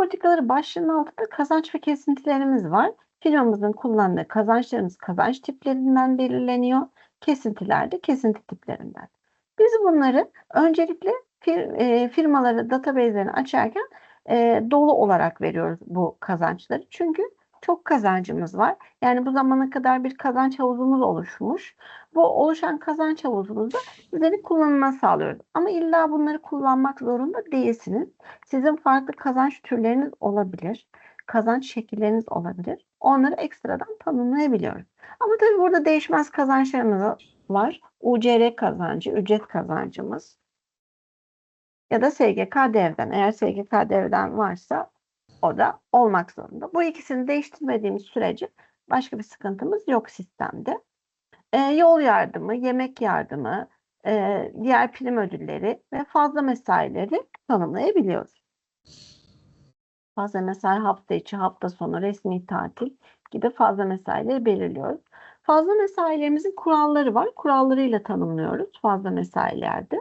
politikaları başlığının altında kazanç ve kesintilerimiz var. Firmamızın kullandığı kazançlarımız kazanç tiplerinden belirleniyor. Kesintiler de kesinti tiplerinden. Biz bunları öncelikle fir- e, firmaları database'lerini açarken e, dolu olarak veriyoruz bu kazançları. Çünkü çok kazancımız var. Yani bu zamana kadar bir kazanç havuzumuz oluşmuş. Bu oluşan kazanç havuzumuzda bizleri kullanıma sağlıyoruz. Ama illa bunları kullanmak zorunda değilsiniz. Sizin farklı kazanç türleriniz olabilir. Kazanç şekilleriniz olabilir. Onları ekstradan tanımlayabiliyoruz. Ama tabii burada değişmez kazançlarımız var. UCR kazancı, ücret kazancımız ya da SGK devden. Eğer SGK devden varsa o da olmak zorunda. Bu ikisini değiştirmediğimiz sürece başka bir sıkıntımız yok sistemde. Ee, yol yardımı, yemek yardımı, e, diğer prim ödülleri ve fazla mesaileri tanımlayabiliyoruz. Fazla mesai hafta içi, hafta sonu, resmi tatil gibi fazla mesaileri belirliyoruz. Fazla mesailerimizin kuralları var. Kurallarıyla tanımlıyoruz fazla mesailerde.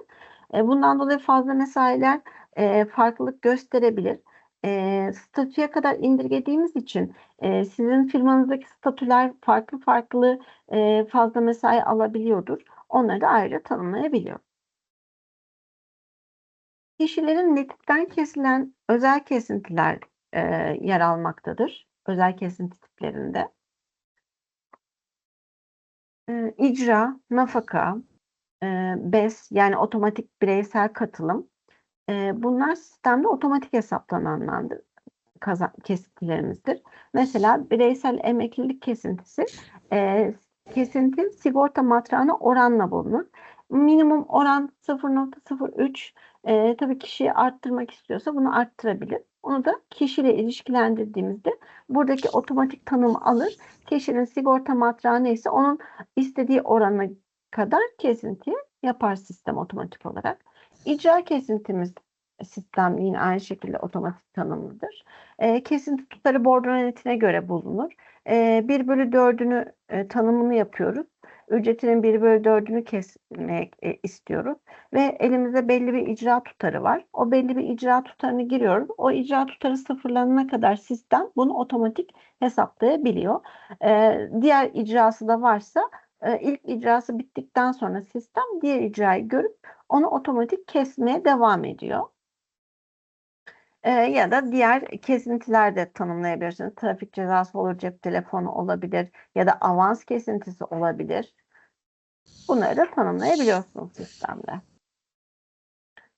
E, bundan dolayı fazla mesailer e, farklılık gösterebilir. E, statüye kadar indirgediğimiz için e, sizin firmanızdaki statüler farklı farklı e, fazla mesai alabiliyordur. Onları da ayrıca tanımlayabiliyor. Kişilerin netikten kesilen özel kesintiler e, yer almaktadır. Özel kesinti tiplerinde. E, icra, nafaka, e, BES yani otomatik bireysel katılım. E, bunlar sistemde otomatik hesaplananlardır kazan kesintilerimizdir. Mesela bireysel emeklilik kesintisi e, kesinti sigorta matrağına oranla bulunur. Minimum oran 0.03 e, tabii kişiyi arttırmak istiyorsa bunu arttırabilir. Onu da kişiyle ilişkilendirdiğimizde buradaki otomatik tanımı alır. Kişinin sigorta matrağı neyse onun istediği orana kadar kesinti yapar sistem otomatik olarak. İcra kesintimiz sistem yine aynı şekilde otomatik tanımlıdır. E, kesinti tutarı bordro netine göre bulunur. E, 1 bölü 4'ünü e, tanımını yapıyoruz. Ücretinin 1 bölü 4'ünü kesmek e, istiyoruz. Ve elimizde belli bir icra tutarı var. O belli bir icra tutarını giriyoruz. O icra tutarı sıfırlanana kadar sistem bunu otomatik hesaplayabiliyor. E, diğer icrası da varsa e, ilk icrası bittikten sonra sistem diğer icrayı görüp onu otomatik kesmeye devam ediyor. Ya da diğer kesintiler de tanımlayabilirsiniz. Trafik cezası olur, cep telefonu olabilir ya da avans kesintisi olabilir. Bunları da tanımlayabiliyorsunuz sistemde.